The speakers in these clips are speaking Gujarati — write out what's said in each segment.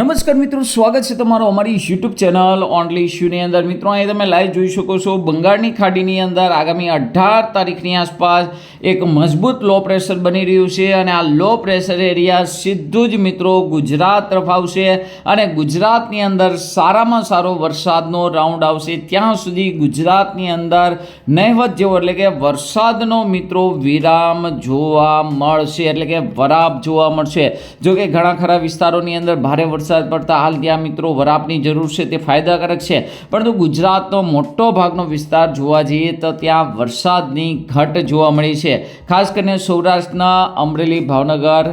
નમસ્કાર મિત્રો, સ્વાગત છે તમારું અમારી યુટ્યુબ ચેનલ ઓનલી ઇશ્યુની અંદર. મિત્રો, અહીં તમે લાઈવ જોઈ શકો છો બંગાળની ખાડીની અંદર આગામી અઢાર તારીખની આસપાસ એક મજબૂત લો પ્રેશર બની રહ્યું છે અને આ લો પ્રેશર એરિયા સીધું જ મિત્રો ગુજરાત તરફ આવશે અને ગુજરાતની અંદર સારામાં સારો વરસાદનો રાઉન્ડ આવશે. ત્યાં સુધી ગુજરાતની અંદર નહેવત જેવો એટલે કે વરસાદનો મિત્રો વિરામ જોવા મળશે, એટલે કે વરાપ જોવા મળશે. જો કે ઘણા ખરા વિસ્તારોની અંદર ભારે વરસાદ પડતા હાલ ત્યાં મિત્રો વરાપની જરૂર છે તે ફાયદાકારક છે. પરંતુ ગુજરાતનો મોટો ભાગનો વિસ્તાર જોવા જઈએ તો ત્યાં વરસાદની ઘટ જોવા મળી છે. ખાસ કરીને સૌરાષ્ટ્રના અમરેલી, ભાવનગર,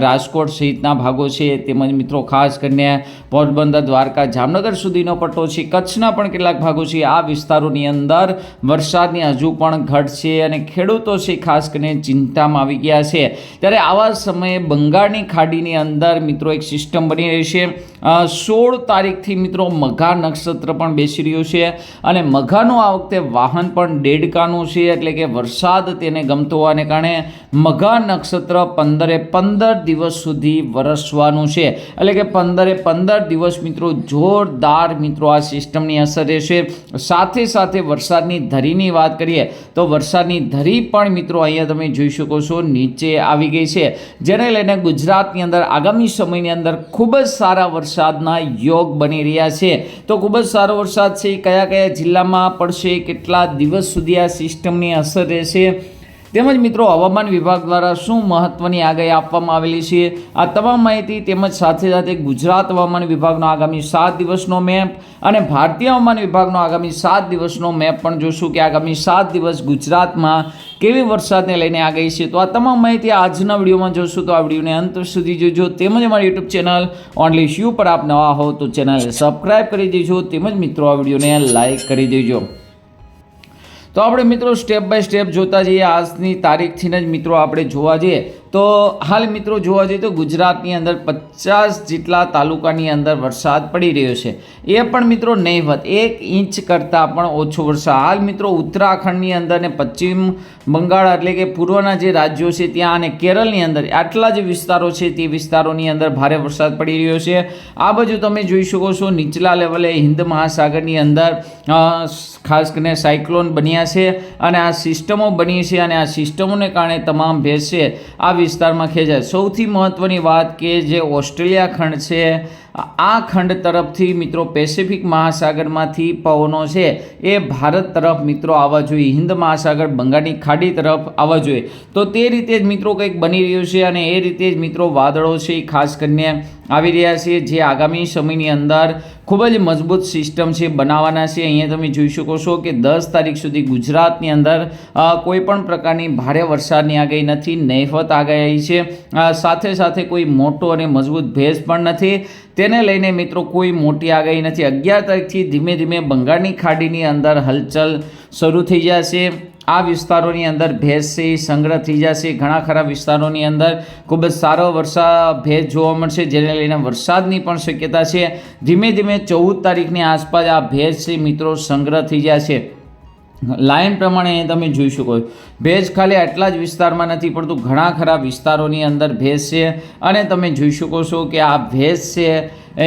રાજકોટ સહિતના ભાગો છે. તેમજ મિત્રો ખાસ કરીને પોરબંદર, દ્વારકા, જામનગર સુધીનો પટ્ટો છે. કચ્છના પણ કેટલાક ભાગો છે. આ વિસ્તારોની અંદર વરસાદની હજુ પણ ઘટ છે અને ખેડૂતો છે ખાસ કરીને ચિંતામાં આવી ગયા છે. ત્યારે આવા સમયે બંગાળની ખાડીની અંદર મિત્રો એક સિસ્ટમ બની રહી છે. અ, સોળ તારીખથી મિત્રો મઘા નક્ષત્ર પણ બેસી રહ્યું છે અને મઘાનું આ વખતે વાહન પણ દેડકાનું છે એટલે કે વરસાદ તેને ગમતો હોવાને કારણે મઘા નક્ષત્ર પંદરે પંદર દિવસ સુધી વરસવાનું છે. એટલે કે પંદરે પંદર દિવસ મિત્રો જોરદાર મિત્રો આ સિસ્ટમની અસર રહેશે. સાથે સાથે વરસાદની ધરીની વાત કરીએ તો વરસાદની ધરી પણ મિત્રો અહીંયા તમે જોઈ શકો છો નીચે આવી ગઈ છે. જેને લઈને ગુજરાતની અંદર આગામી સમયની અંદર ખૂબ જ સારા વરસાદના યોગ બની રહ્યા છે. તો ખૂબ જ સારો વરસાદ છે. કયા કયા જિલ્લામાં પડશે? કેટલા દિવસ સુધી આ સિસ્ટમની અસર રહેશે? તેમજ મિત્રો હવામાન વિભાગ દ્વારા શું મહત્વની આગાહી આપવામાં આવેલી છે? આ તમામ માહિતી તેમજ સાથે સાથે ગુજરાત હવામાન વિભાગનો આગામી સાત દિવસનો મેપ અને ભારતીય હવામાન વિભાગનો આગામી સાત દિવસનો મેપ પણ જોશું કે આગામી સાત દિવસ ગુજરાતમાં કેવી વરસાદને લઈને આગાહી છે. તો આ તમામ માહિતી આજના વિડીયોમાં જોશું. તો આ વિડીયોને અંત સુધી જોજો. તેમજ અમારી યુટ્યુબ ચેનલ ઓનલી શ્યુ પર આપ નવા હો તો ચેનલને સબસ્ક્રાઈબ કરી દેજો. તેમજ મિત્રો, આ વિડીયોને લાઈક કરી દેજો. તો આપણે મિત્રો સ્ટેપ બાય સ્ટેપ જોતા જઈએ. આજની તારીખથી જ મિત્રો આપણે જોવા જઈએ. તો હાલ મિત્રો જોવા જઈએ તો ગુજરાતની અંદર પચાસ જેટલા તાલુકાની અંદર વરસાદ પડી રહ્યો છે. એ પણ મિત્રો નહીવત, એક ઇંચ કરતાં પણ ઓછો વરસાદ. હાલ મિત્રો ઉત્તરાખંડની અંદર ને પશ્ચિમ બંગાળ એટલે કે પૂર્વના જે રાજ્યો છે ત્યાં અને કેરળની અંદર આટલા જે વિસ્તારો છે તે વિસ્તારોની અંદર ભારે વરસાદ પડી રહ્યો છે. આ બાજુ તમે જોઈ શકો છો નીચલા લેવલે હિન્દ મહાસાગરની અંદર ખાસ કરીને સાયક્લોન બન્યા છે અને આ સિસ્ટમો બની છે અને આ સિસ્ટમોને કારણે તમામ ભેજ આ વિસ્તારમાં ખેંચાય. સૌથી મહત્ત્વની વાત કે જે ઓસ્ટ્રેલિયા ખંડ છે આ ખંડ તરફથી મિત્રો પેસિફિક મહાસાગરમાંથી પવનો છે. એ ભારત તરફ મિત્રો આવવા જોઈએ. હિન્દ મહાસાગર, બંગાળની ખાડી તરફ આવવા જોઈએ. તો તે રીતે જ મિત્રો કંઈક બની રહ્યું છે અને એ રીતે જ મિત્રો વાદળો છે એ ખાસ કરીને આવી રહ્યા છે. જે આગામી સમયની અંદર ખૂબ જ મજબૂત સિસ્ટમ છે, બનાવવાના છે. અહીંયા તમે જોઈ શકો છો કે દસ તારીખ સુધી ગુજરાતની અંદર કોઈપણ કોઈ પણ પ્રકારની ભારે વરસાદની આગાહી નથી. નહીવત આગાહી છે. સાથે સાથે કોઈ મોટો અને મજબૂત ભેજ પણ નથી. તેને લઈને મિત્રો કોઈ મોટી આગાહી નથી. અગિયાર તારીખથી ધીમે ધીમે બંગાળની ખાડીની અંદર હલચલ શરૂ થઈ જશે. આ વિસ્તારોની અંદર ભેજ છે સંગ્રહ થઈ જશે. ઘણા ખરા વિસ્તારોની અંદર ખૂબ જ સારો વરસાદ ભેજ જોવા મળશે, જેને લઈને વરસાદની પણ શક્યતા છે. ધીમે ધીમે ચૌદ તારીખની આસપાસ આ ભેજ છે મિત્રો સંગ્રહ થઈ જશે. લાઈન પ્રમાણે તમે જોઈ શકો. ભેજ ખાલી આટલા જ વિસ્તારમાં નથી પડતું ઘણા ખરા વિસ્તારોની અંદર ભેજ છે. અને તમે જોઈ શકો છો કે આ ભેજ છે,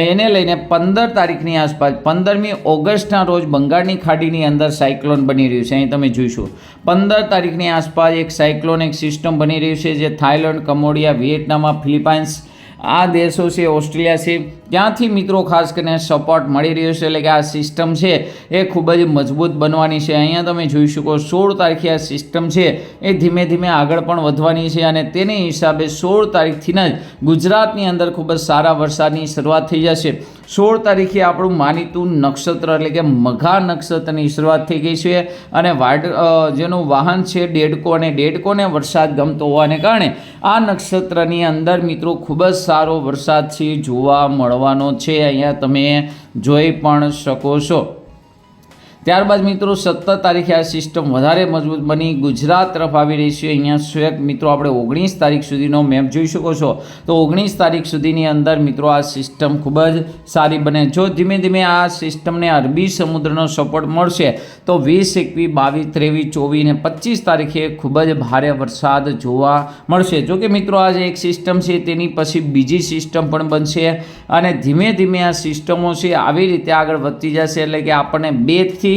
એને લઈને પંદર તારીખની આસપાસ, પંદરમી ઓગસ્ટના રોજ બંગાળની ખાડીની અંદર સાયક્લોન બની રહ્યું છે. અહીં તમે જોઈશું પંદર તારીખની આસપાસ એક સાયક્લોન એક સિસ્ટમ બની રહ્યું છે, જે થાઇલેન્ડ, કમોડિયા વિયેટનામ ફિલિપાઇન્સ આ દેશો છે, ઓસ્ટ્રેલિયા છે ત્યાંથી મિત્રો ખાસ કરીને સપોર્ટ મળી રહ્યો છે. એટલે કે આ સિસ્ટમ છે, એ ખૂબ જ મજબૂત બનવાની છે. અહીંયા તમે જોઈ શકો સોળ તારીખે આ સિસ્ટમ છે, એ ધીમે ધીમે આગળ પણ વધવાની છે અને તેને હિસાબે સોળ તારીખથી જ ગુજરાતની અંદર ખૂબ જ સારા વરસાદની શરૂઆત થઈ જશે. સોળ તારીખે આપણું માનીતું નક્ષત્ર એટલે કે મઘા નક્ષત્રની શરૂઆત થઈ ગઈ છે અને વાડ જેનું વાહન છે ડેડકો અને ડેડકોને વરસાદ ગમતો હોવાને કારણે આ નક્ષત્રની અંદર મિત્રો ખૂબ જ સારો વરસાદ છે, જોવા મળવાનો છે. અહીંયા તમે જોઈ પણ શકો છો. ત્યારબાદ મિત્રો સત્તર તારીખે આ સિસ્ટમ વધારે મજબૂત બની. ગુજરાત તરફ આવી રહી છે. અહીંયા સ્વેક મિત્રો, આપણે ઓગણીસ તારીખ સુધીનો મેપ જોઈ શકો છો. તો ઓગણીસ તારીખ સુધીની અંદર મિત્રો આ સિસ્ટમ ખૂબ જ સારી બને. જો ધીમે ધીમે આ સિસ્ટમને અરબી સમુદ્રનો સપોર્ટ મળશે, તો વીસ, એકવીસ, બાવીસ, ત્રેવીસ, ચોવીસ ને પચીસ તારીખે ખૂબ જ ભારે વરસાદ જોવા મળશે. જો કે મિત્રો આ જે એક સિસ્ટમ છે, તેની પછી બીજી સિસ્ટમ પણ બનશે અને ધીમે ધીમે આ સિસ્ટમો છે, આવી રીતે આગળ વધતી જશે. એટલે કે આપણને બેથી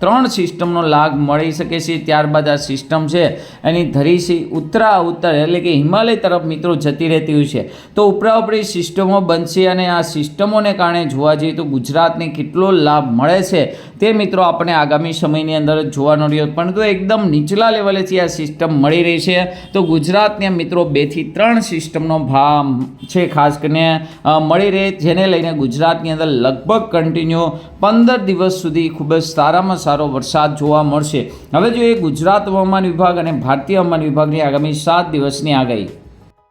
ત્રણ સિસ્ટમનો લાભ મળી શકે છે, ત્યારબાદ આ સિસ્ટમ છે, એની ધરી ઉત્તરા ઉત્તર એટલે કે હિમાલય તરફ મિત્રો જતી રહેતી હોય છે. તો ઉપરા ઉપરી સિસ્ટમો બનશે અને આ સિસ્ટમોને કારણે જોવા જઈએ તો ગુજરાતને કેટલો લાભ મળે છે, તે મિત્રો આપણે આગામી સમયની અંદર જોવાનો રહ્યો. પરંતુ એકદમ નીચલા લેવલેથી આ સિસ્ટમ મળી રહી છે. તો ગુજરાતને મિત્રો બેથી ત્રણ સિસ્ટમનો ભાવ છે, ખાસ કરીને મળી રહે. જેને લઈને ગુજરાતની અંદર લગભગ કન્ટિન્યુ પંદર દિવસ સુધી ખૂબ જ સારામાં સારો વરસાદ જોવા મળશે. હવે જોઈએ ગુજરાત હવામાન વિભાગ અને ભારતીય હવામાન વિભાગની આગામી સાત દિવસની આગાહી.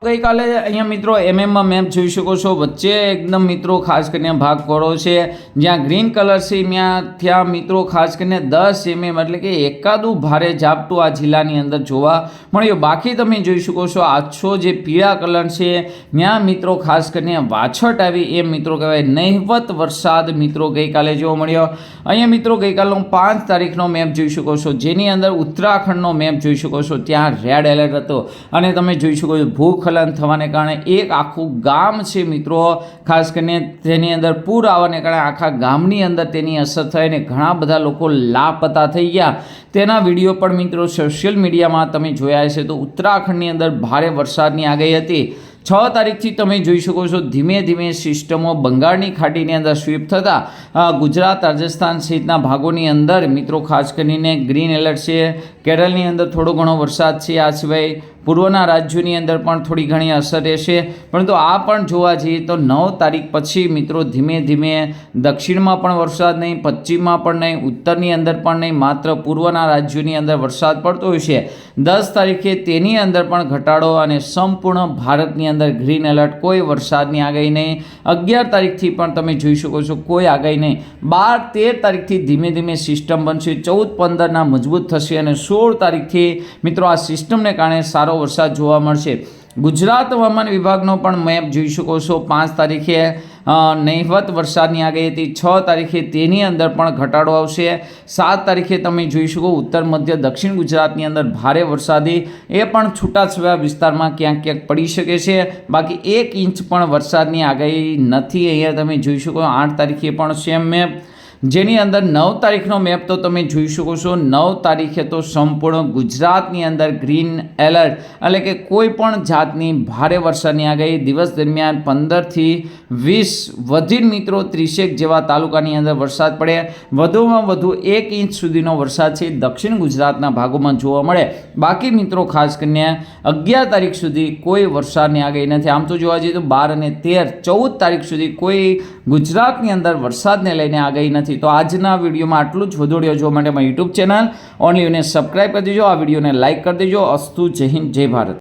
ગઈકાલે અહીંયા મિત્રો એમએમમાં મેપ જોઈ શકો છો. વચ્ચે એકદમ મિત્રો ખાસ કરીને ભાગ પડો છે. જ્યાં ગ્રીન કલર છે ત્યાં ત્યાં મિત્રો ખાસ કરીને દસ એમએમ એટલે કે એકાદું ભારે ઝાપટું આ જિલ્લાની અંદર જોવા મળ્યું. બાકી તમે જોઈ શકો છો, આછો જે પીળા કલર છે, ત્યાં મિત્રો ખાસ કરીને વાછટ આવી એ મિત્રો કહેવાય. નહિવત વરસાદ મિત્રો ગઈકાલે જોવા મળ્યો. અહીંયા મિત્રો ગઈકાલનો પાંચ તારીખનો મેપ જોઈ શકો છો. જેની અંદર ઉત્તરાખંડનો મેપ જોઈ શકો છો. ત્યાં રેડ એલર્ટ હતો. અને તમે જોઈ શકો છો ભૂખલન થવાને કારણે એક આખું ગામ છે મિત્રો. ખાસ કરીને તેની અંદર પૂર આવવાને કારણે આખા ગામની અંદર તેની અસર થઈ અને ઘણા બધા લોકો લાપતા થઈ ગયા. તેના વીડિયો પણ મિત્રો સોશિયલ મીડિયામાં તમે જોયા હશે તો ઉત્તરાખંડની અંદર ભારે વરસાદની આગાહી હતી. છ તારીખથી તમે જોઈ શકો છો ધીમે ધીમે સિસ્ટમો બંગાળની ખાડીની અંદર સ્વીપ થતાં ગુજરાત, રાજસ્થાન સહિતના ભાગોની અંદર, મિત્રો, ખાસ કરીને ગ્રીન એલર્ટ છે, કેરળની અંદર થોડો ઘણો વરસાદ છે, આ સિવાય પૂર્વના રાજ્યોની અંદર પણ થોડી ઘણી અસર રહેશે. પરંતુ આ પણ જોવા જઈએ તો નવ તારીખ પછી, મિત્રો, ધીમે ધીમે દક્ષિણમાં પણ વરસાદ નહીં, પશ્ચિમમાં પણ નહીં, ઉત્તરની અંદર પણ નહીં, માત્ર પૂર્વના રાજ્યોની અંદર વરસાદ પડતો હોય છે. દસ તારીખે તેની અંદર પણ ઘટાડો અને સંપૂર્ણ ભારતની અંદર ગ્રીન એલર્ટ કોઈ વરસાદની આગાહી નહીં. અગિયાર તારીખથી પણ તમે જોઈ શકો છો, કોઈ આગાહી નહીં. બાર, તેર તારીખથી ધીમે ધીમે સિસ્ટમ બનશે. ચૌદ, પંદરના મજબૂત થશે અને સોળ તારીખથી મિત્રો આ સિસ્ટમને કારણે સારો વરસાદ જોવા મળશે. ગુજરાત હવામાન વિભાગનો પણ મેપ જોઈ શકો છો. પાંચ તારીખે નહિવત વરસાદની આગાહી હતી. છ તારીખે તેની અંદર પણ ઘટાડો આવશે. સાત તારીખે તમે જોઈ શકો ઉત્તર, મધ્ય, દક્ષિણ ગુજરાતની અંદર ભારે વરસાદી. એ પણ છૂટાછવાયા વિસ્તારમાં ક્યાંક ક્યાંક પડી શકે છે. બાકી એક ઇંચ પણ વરસાદની આગાહી નથી. અહીંયા તમે જોઈ શકો આઠ તારીખે પણ સેમ મેપ. જેની અંદર નવ તારીખનો મેપ તો તમે જોઈ શકો છો. નવ તારીખે તો સંપૂર્ણ ગુજરાતની અંદર ગ્રીન એલર્ટ એટલે કે કોઈ પણ જાતની ભારે વરસાદની આગાહી દિવસ દરમિયાન પંદરથી વીસ વધીર મિત્રો ત્રીસેક જેવા તાલુકાની અંદર વરસાદ પડે. વધુમાં વધુ એક ઇંચ સુધીનો વરસાદ છે દક્ષિણ ગુજરાતના ભાગોમાં જોવા મળે. બાકી મિત્રો ખાસ કરીને અગિયાર તારીખ સુધી કોઈ વરસાદની આગાહી નથી. આમ તો જોવા જઈએ તો બાર અને તેર, ચૌદ તારીખ સુધી કોઈ ગુજરાતની અંદર વરસાદને લઈને આગાહી નથી. તો આજના વિડીયોમાં આટલું જ. વધુ વીડિયો જોવા માટે મારી યુટ્યુબ ચેનલ ઓનલી યુને સબસ્ક્રાઈબ કરી દેજો. આ વિડીયોને લાઇક કરી દેજો. અસ્તુ જય હિન્દ, જય ભારત.